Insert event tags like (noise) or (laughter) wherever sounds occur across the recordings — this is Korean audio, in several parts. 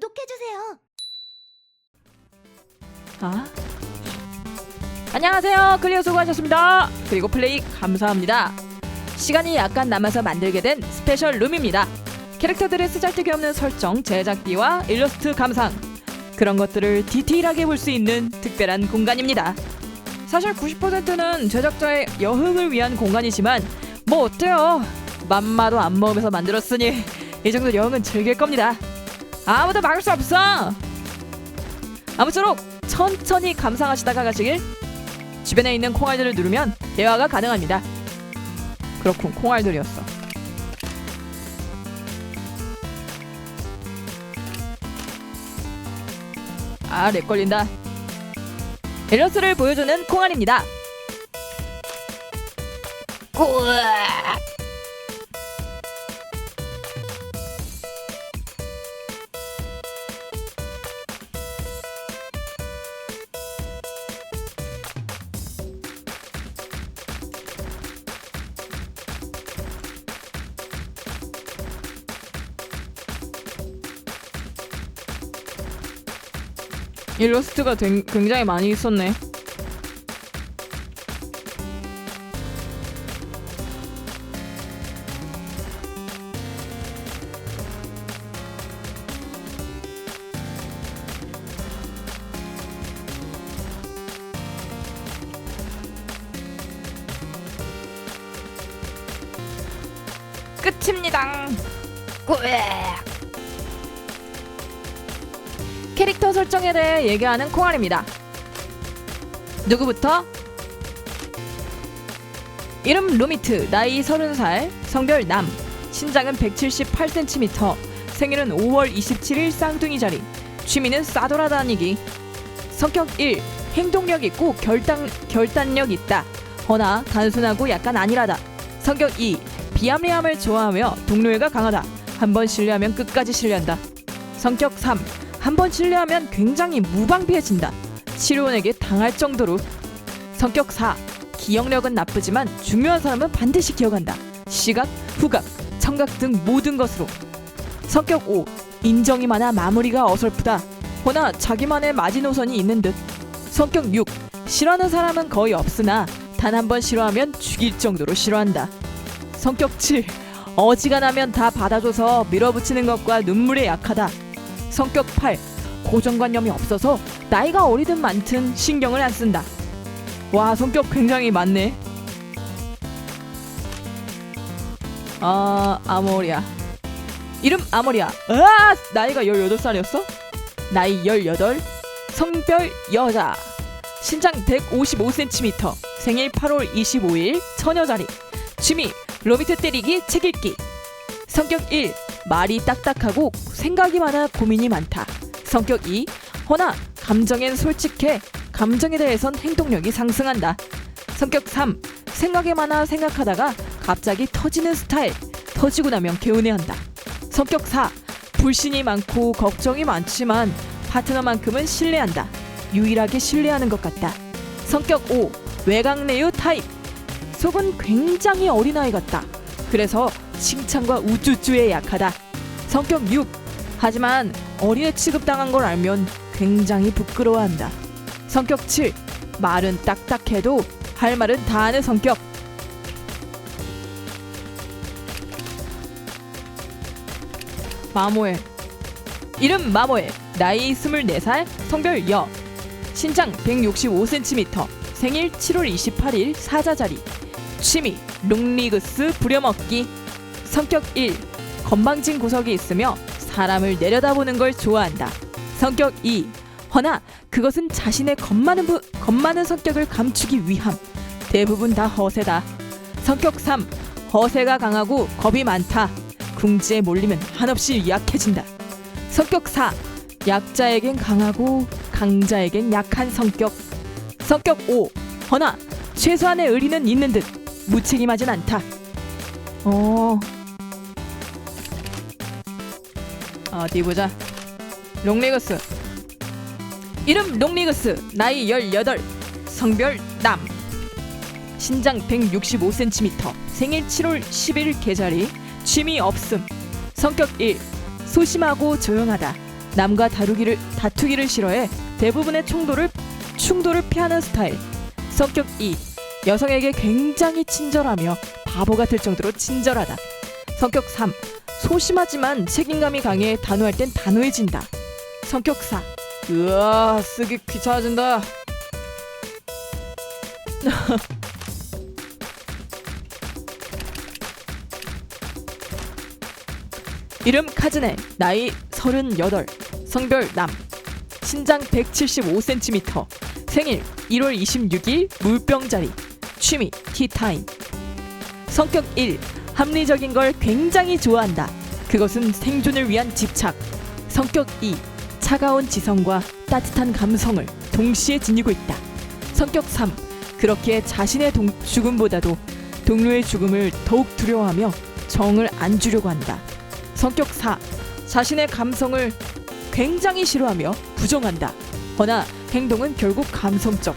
구독해주세요. 아. 안녕하세요. 클리어 수고하셨습니다. 그리고 플레이 감사합니다. 시간이 약간 남아서 만들게 된 스페셜 룸입니다. 캐릭터들의 쓰잘데기 없는 설정, 제작비와 일러스트 감상 그런 것들을 디테일하게 볼 수 있는 특별한 공간입니다. 사실 90%는 제작자의 여흥을 위한 공간이지만 뭐 어때요? 맘마도 안 먹으면서 만들었으니 이 정도 여흥은 즐길 겁니다. 아무도 막을 수 없어. 아무쪼록 천천히 감상하시다가 가시길 주변에 있는 콩알들을 누르면 대화가 가능합니다. 그렇군 콩알들이었어. 아, 렉 걸린다. 일러스트를 보여주는 콩알입니다. 일러스트가 된- 굉장히 많이 있었네. 끝입니다. 캐릭터 설정에 대해 얘기하는 콩알입니다. 누구부터? 이름 루미트, 나이 30살, 성별 남, 신장은 178cm, 생일은 5월 27일 쌍둥이 자리, 취미는 싸돌아다니기, 성격 1, 행동력 있고 결단, 결단력 있다. 허나 단순하고 약간 안일하다. 성격 2, 비합리함을 좋아하며 동료애가 강하다. 한번 신뢰하면 끝까지 신뢰한다. 성격 3, 한번 신뢰하면 굉장히 무방비해진다. 치료원에게 당할 정도로. 성격 4. 기억력은 나쁘지만 중요한 사람은 반드시 기억한다. 시각, 후각, 청각 등 모든 것으로. 성격 5. 인정이 많아 마무리가 어설프다. 허나 자기만의 마지노선이 있는 듯. 성격 6. 싫어하는 사람은 거의 없으나 단 한 번 싫어하면 죽일 정도로 싫어한다. 성격 7. 어지간하면 다 받아줘서 밀어붙이는 것과 눈물에 약하다. 성격 8. 고정관념이 없어서 나이가 어리든 많든 신경을 안 쓴다. 와, 성격 굉장히 많네. 아, 아모리아. 이름 아모리아. 아, 나이가 18살이었어? 나이 18. 성별 여자. 신장 155cm. 생일 8월 25일. 처녀자리. 취미 로비트 때리기 책 읽기. 성격 1. 말이 딱딱하고 생각이 많아 고민이 많다. 성격 2. 허나 감정엔 솔직해. 감정에 대해선 행동력이 상승한다. 성격 3. 생각이 많아 생각하다가 갑자기 터지는 스타일. 터지고 나면 개운해한다. 성격 4. 불신이 많고 걱정이 많지만 파트너만큼은 신뢰한다. 유일하게 신뢰하는 것 같다. 성격 5. 외곽내유 타입. 속은 굉장히 어린아이 같다. 그래서 칭찬과 우쭈쭈에 약하다. 성격 6. 하지만 어린애 취급당한 걸 알면 굉장히 부끄러워한다. 성격 7. 말은 딱딱해도 할 말은 다 하는 성격. 마모에. 이름 마모에. 나이 24살, 성별 여. 신장 165cm, 생일 7월 28일 사자자리. 취미 롱리그스 부려먹기 성격 1 건방진 구석이 있으며 사람을 내려다보는 걸 좋아한다. 성격 2 허나 그것은 자신의 겁 많은, 부, 겁 많은 성격을 감추기 위함. 대부분 다 허세다. 성격 3 허세가 강하고 겁이 많다. 궁지에 몰리면 한없이 약해진다. 성격 4 약자에겐 강하고 강자에겐 약한 성격. 성격 5 허나 최소한의 의리는 있는 듯 무책임하진 않다. 어. 어디 보자. 롱리그스. 이름 롱리그스. 나이 18. 성별 남. 신장 165cm. 생일 7월 11일 계절이. 취미 없음. 성격 1. 소심하고 조용하다. 남과 다루기를 다투기를 싫어해 대부분의 충돌을 충돌을 피하는 스타일. 성격 2. 여성에게 굉장히 친절하며 바보 같을 정도로 친절하다. 성격 3. 소심하지만 책임감이 강해 단호할 땐 단호해진다. 성격 4. 으아 쓰기 귀찮아진다. (laughs) 이름 카즈네 나이 38 성별 남 신장 175cm 생일 1월 26일 물병자리 취미 티타임 성격 1 합리적인 걸 굉장히 좋아한다 그것은 생존을 위한 집착 성격 2 차가운 지성과 따뜻한 감성을 동시에 지니고 있다 성격 3 그렇게 자신의 동- 죽음보다도 동료의 죽음을 더욱 두려워하며 정을 안 주려고 한다 성격 4. 자신의 감성을 굉장히 싫어하며 부정한다. 허나 행동은 결국 감성적.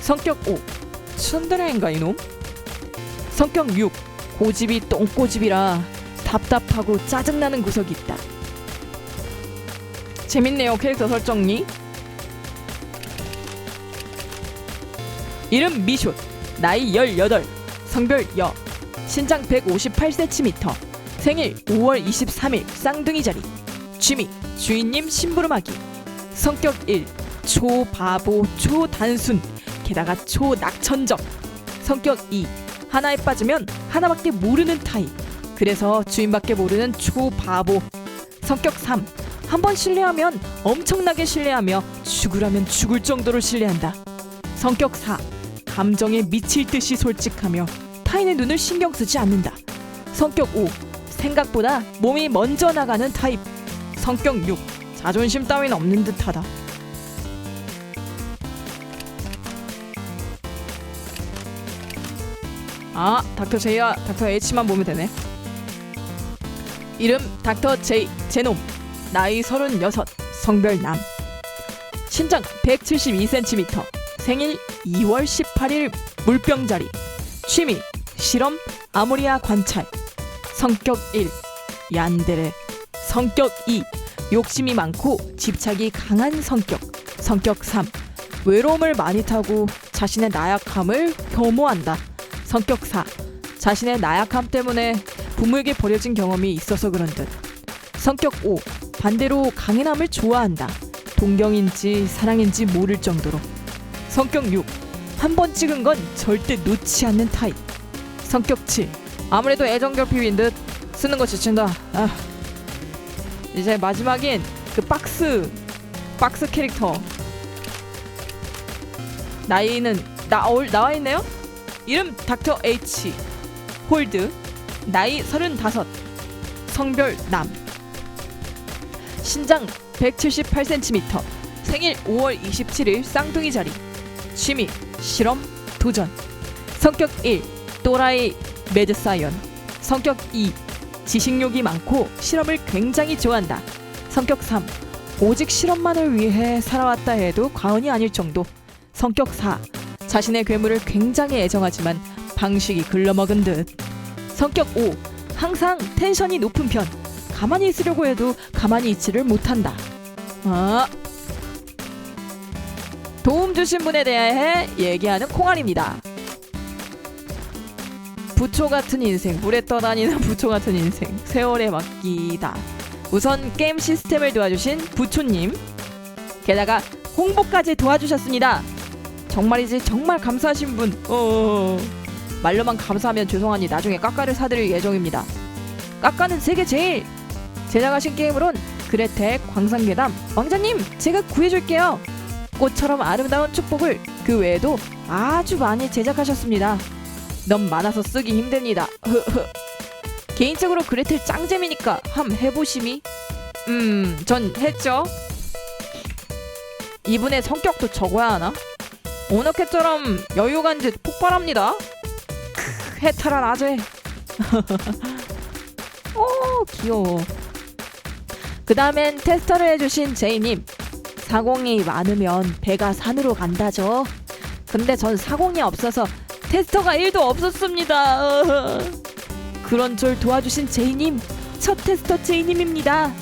성격 5. 츤데레인가 이놈? 성격 6. 고집이 똥꼬집이라 답답하고 짜증나는 구석이 있다. 재밌네요 캐릭터 설정이. 이름 미숏. 나이 18. 성별 여. 신장 158cm. 생일 5월 23일 쌍둥이 자리 취미 주인님 심부름하기 성격 1 초바보 초단순 게다가 초낙천적 성격 2 하나에 빠지면 하나밖에 모르는 타입. 그래서 주인밖에 모르는 초바보. 성격 3 한 번 신뢰하면 엄청나게 신뢰하며 죽으라면 죽을 정도로 신뢰한다. 성격 4 감정에 미칠 듯이 솔직하며 타인의 눈을 신경 쓰지 않는다. 성격 5 생각보다 몸이 먼저 나가는 타입. 성격 6. 자존심 따윈 없는 듯하다. 아, 닥터 J와 닥터 H만 보면 되네. 이름 닥터 J 제놈. 나이 36. 성별 남. 신장 172cm. 생일 2월 18일 물병자리. 취미 실험 아모리아 관찰. 성격 1 얀데레 성격 2 욕심이 많고 집착이 강한 성격 성격 3 외로움을 많이 타고 자신의 나약함을 혐오한다 성격 4 자신의 나약함 때문에 부모에게 버려진 경험이 있어서 그런 듯. 성격 5 반대로 강인함을 좋아한다. 동경인지 사랑인지 모를 정도로. 성격 6 한 번 찍은 건 절대 놓지 않는 타입. 성격 7 아무래도 애정 결핍인 듯 쓰는 거 지친다. 아. 이제 마지막인 그 박스 박스 캐릭터. 나이는 나 어, 나와 있네요. 이름 닥터 H. 홀드 나이 35 성별 남. 신장 178cm 생일 5월 27일 쌍둥이 자리. 취미 실험 도전. 성격 1 또라이 매드사이언. 성격 2 지식욕이 많고 실험을 굉장히 좋아한다. 성격 3 오직 실험만을 위해 살아왔다 해도 과언이 아닐 정도. 성격 4 자신의 괴물을 굉장히 애정하지만 방식이 글러먹은 듯. 성격 5 항상 텐션이 높은 편. 가만히 있으려고 해도 가만히 있지를 못한다. 아 도움 주신 분에 대해 얘기하는 콩알입니다. 부초 같은 인생, 물에 떠다니는 (laughs) 부초 같은 인생, 세월에 맡기다. 우선 게임 시스템을 도와주신 부초님, 게다가 홍보까지 도와주셨습니다. 정말이지 정말 감사하신 분. 어 말로만 감사하면 죄송하니 나중에 까까를 사드릴 예정입니다. 까까는 세계 제일 제작하신 게임으론 그레테 광산괴담 왕자님 제가 구해줄게요. 꽃처럼 아름다운 축복을 그 외에도 아주 많이 제작하셨습니다. 너무 많아서 쓰기 힘듭니다. 개인적으로 그레텔 짱잼이니까 함 해보심이. 음, 전 했죠. 이분의 성격도 적어야 하나? 오너캣처럼 여유간 듯 폭발합니다. 크, 해탈한 아재. 오, (laughs) 귀여워. 그 다음엔 테스터를 해주신 제이님. 사공이 많으면 배가 산으로 간다죠. 근데 전 사공이 없어서 테스터가 1도 없었습니다. (laughs) 그런 절 도와주신 제이님, 첫 테스터 제이님입니다.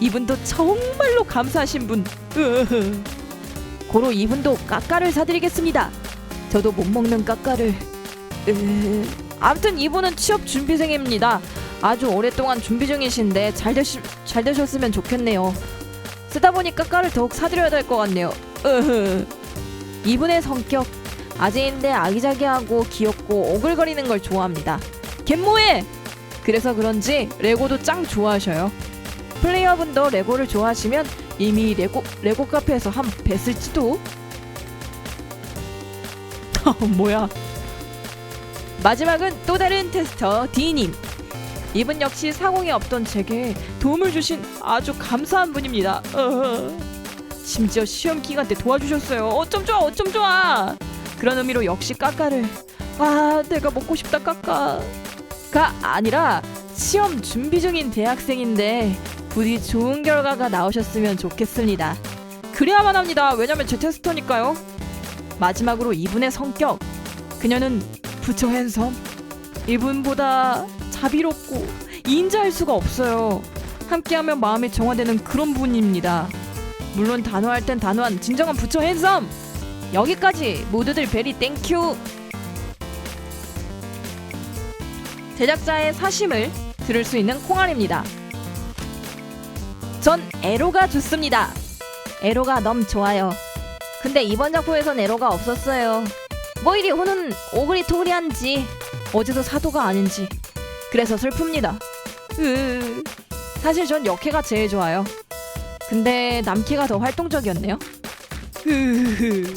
이분도 정말로 감사하신 분. (laughs) 고로 이분도 까까를 사드리겠습니다. 저도 못 먹는 까까를. 으... 아무튼 이분은 취업 준비생입니다. 아주 오랫동안 준비 중이신데 잘 되시 잘 되셨으면 좋겠네요. 쓰다 보니 까까를 더욱 사드려야 될 것 같네요. 으흐. 이분의 성격 아재인데 아기자기하고 귀엽고 오글거리는 걸 좋아합니다. 갯모에 그래서 그런지 레고도 짱 좋아하셔요. 플레이어분도 레고를 좋아하시면 이미 레고 레고 카페에서 한 뵀을지도. (laughs) 뭐야? 마지막은 또 다른 테스터 D님. 이분 역시 사공이 없던 제게 도움을 주신 아주 감사한 분입니다. 심지어 시험 기간 때 도와주셨어요. 어쩜 좋아, 어쩜 좋아. 그런 의미로 역시 까까를 아 내가 먹고 싶다 까까가 아니라 시험 준비 중인 대학생인데 부디 좋은 결과가 나오셨으면 좋겠습니다. 그래야만 합니다. 왜냐면 제 테스터니까요. 마지막으로 이분의 성격. 그녀는 부처 핸섬. 이분보다 자비롭고 인자할 수가 없어요. 함께하면 마음이 정화되는 그런 분입니다. 물론 단호할 땐 단호한 진정한 부처 핸섬. 여기까지 모두들 베리 땡큐. 제작자의 사심을 들을 수 있는 콩알입니다. 전 에로가 좋습니다. 에로가 너무 좋아요. 근데 이번 작품에선 에로가 없었어요. 뭐 이리 호는 오그리 토그리한지 어제도 사도가 아닌지 그래서 슬픕니다. 으... 사실 전 역해가 제일 좋아요. 근데 남캐가 더 활동적이었네요. 으...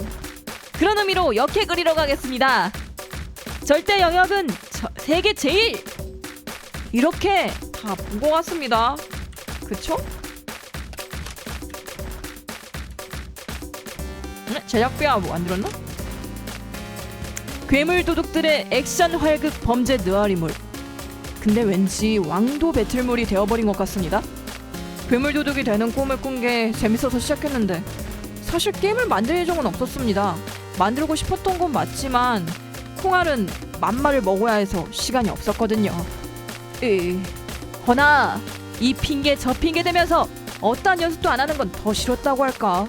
그런 의미로 역해 그리러 가겠습니다. 절대 영역은 저- 세계 제일 이렇게 다본것 같습니다. 그쵸? 제작비야 뭐 안 들었나? 괴물 도둑들의 액션 활극 범죄 느와리물. 근데 왠지 왕도 배틀물이 되어버린 것 같습니다. 괴물 도둑이 되는 꿈을 꾼 게 재밌어서 시작했는데 사실 게임을 만들 예정은 없었습니다. 만들고 싶었던 건 맞지만 콩알은 만마를 먹어야 해서 시간이 없었거든요. 으, 허나 이 핑계 저 핑계 대면서 어떠한 연습도 안 하는 건 더 싫었다고 할까.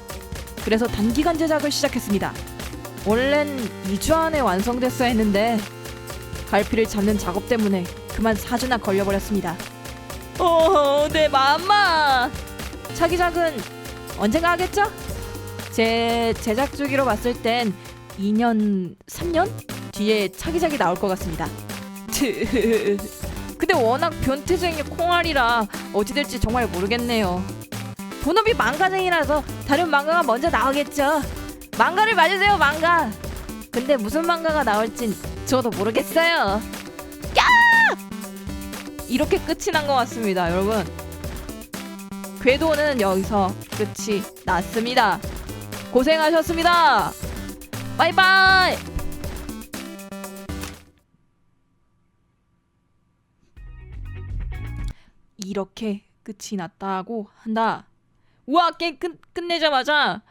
그래서 단기간 제작을 시작했습니다. 원래는 2주 안에 완성됐어야 했는데 갈피를 잡는 작업 때문에 그만 4주나 걸려버렸습니다. 어, 내 맘마. 차기작은 언젠가 하겠죠? 제 제작 주기로 봤을 땐 2년, 3년 뒤에 차기작이 나올 것 같습니다. 근데 워낙 변태쟁이 콩알이라 어찌 될지 정말 모르겠네요. 본업이 망가쟁이라서 다른 망가가 먼저 나오겠죠. 망가를 맞으세요, 망가. 근데 무슨 망가가 나올진 저도 모르겠어요. 야! 이렇게 끝이 난 것 같습니다, 여러분. 궤도는 여기서 끝이 났습니다. 고생하셨습니다. 바이바이. 이렇게 끝이 났다고 한다. 우와 게임 끝, 끝내자마자